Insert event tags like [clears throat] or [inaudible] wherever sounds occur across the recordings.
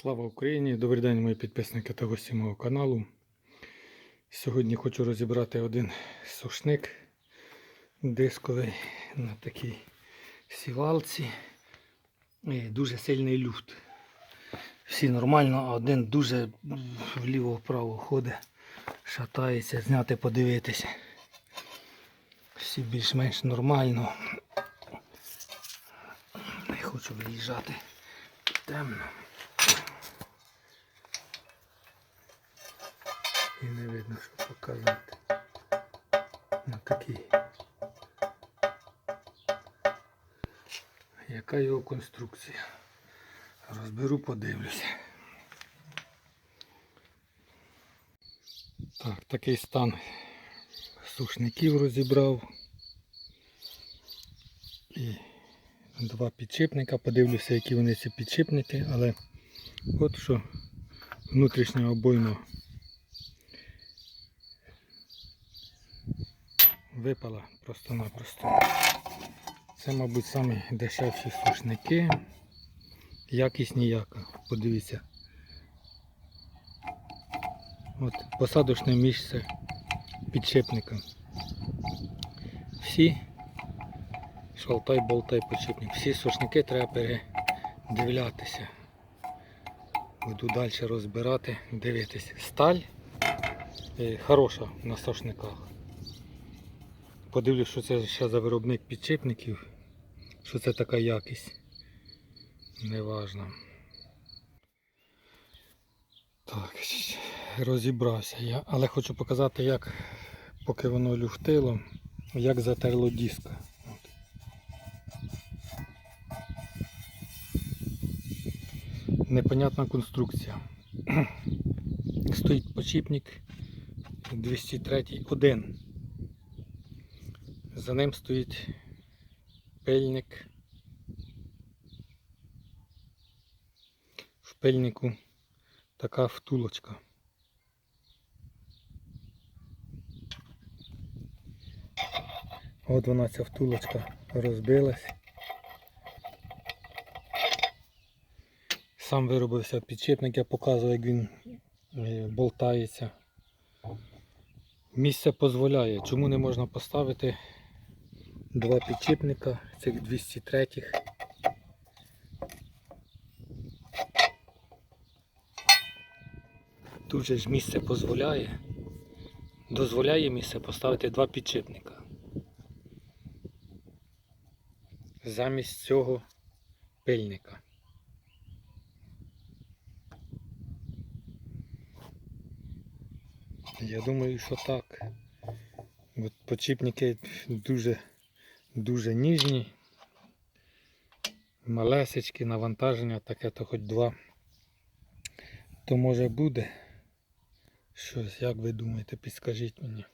Слава Україні! Добрий день, мої підписники та гості мого каналу. Сьогодні хочу розібрати один сушник дисковий на такій сівалці. І дуже сильний люфт. Всі нормально, а один дуже вліво-вправо ходить, шатається, зняти, подивитися. Всі більш-менш нормально. Не хочу виїжджати темно. І не видно, що показати. На такий. Яка його конструкція? Розберу, подивлюся. Так, такий стан сушників розібрав. І два підшипника. Подивлюся, які вони ці підшипники, але от що внутрішня обойма випала просто-напросто. Це, мабуть, самі дешевші сушники. Якість ніяка. Подивіться. От посадочне місце підшипника. Всі шалтай, болтай, підшипник. Всі сушники треба передивлятися. Буду далі розбирати, дивитися. Сталь е, хороша на сушниках. Подивлюсь, що це ще за виробник підшипників, що це така якість. Неважно. Так, розібрався я, але хочу показати, як поки воно люфтило, як затерло диска. От. Непонятна конструкція. [clears throat] Стоїть почіпник 203 один. За ним стоїть пильник. В пильнику така втулочка. От вона ця втулочка розбилась. Сам виробився підшипник, я показував, як він е, болтається. Місце дозволяє, чому не можна поставити два підчіпника цих 203 Тут же ж місце дозволяє. Дозволяє місце поставити два підчіпника. Замість цього пильника. Я думаю, що так. От Почіпники дуже дуже ніжні, малесечки, навантаження таке, то хоч два. То може буде щось, як ви думаєте, підскажіть мені.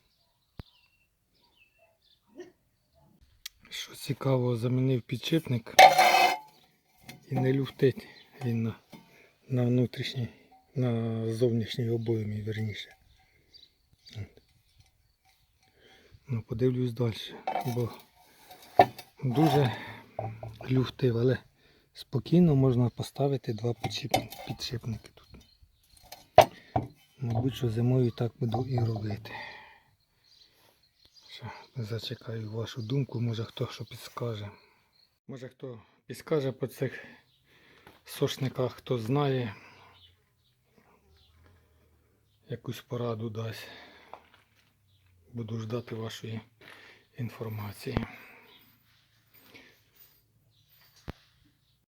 Що цікаво, замінив підшипник і не люфтить він на, на внутрішній, на зовнішній обоймі, верніше. Ну, подивлюсь далі, бо дуже люфтив, але спокійно можна поставити два підшипники, тут. Мабуть, що зимою так буду і робити. Зачекаю вашу думку, може хто що підскаже. Може хто підскаже по цих сошниках, хто знає, якусь пораду дасть. Буду ждати вашої інформації.